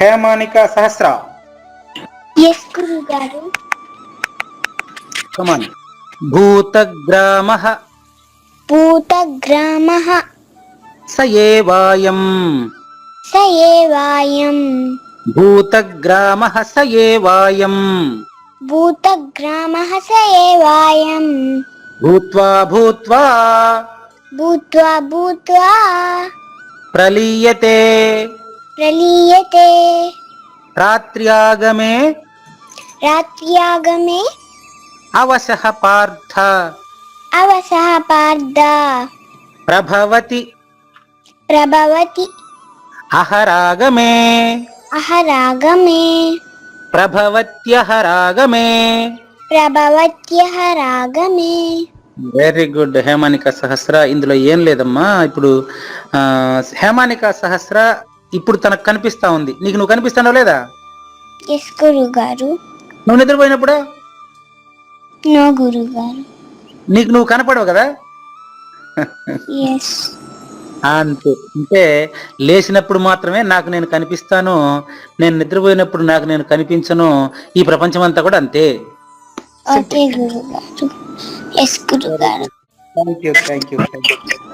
హేమానిక సహస్ర. కమాన్ భూతగ్రామ. భూతగ్రామ. స ఏవాయం స ఏవాయం భూతగ్రామ స ఏవాయం భూతగ్రామ స ఏవాయం భూత్వా భూత్వా. భూత్వా భూత్వా. ప్రలీయతే. ప్రలీయతే రాత్ర్యాగమే రాత్ర్యాగమే అవసః పార్థ అవసః పార్థ ప్రభవతి ప్రభవతి అహరాగమే అహరాగమే ప్రభవత్యహరాగమే ప్రభవత్యః రాగమే వెరీ గుడ్ హేమానిక సహస్ర. ఇందులో ఏం లేదమ్మా? ఇప్పుడు హేమానిక సహస్ర ఇప్పుడు తనకు కనిపిస్తా ఉంది. నీకు నువ్వు కనిపిస్తానో లేదా? ఎస్ నువ్వు నిద్రపోయినప్పుడు? నో నీకు నువ్వు కనపడవు కదా? ఎస్ అంతే. అంటే లేచినప్పుడు మాత్రమే నాకు నేను కనిపిస్తాను. నేను నిద్రపోయినప్పుడు నాకు నేను కనిపించను. ఈ ప్రపంచం అంతా కూడా అంతే. ఓకే గురువు గారు. ఎస్ గురువు గారు. Thank you thank you thank you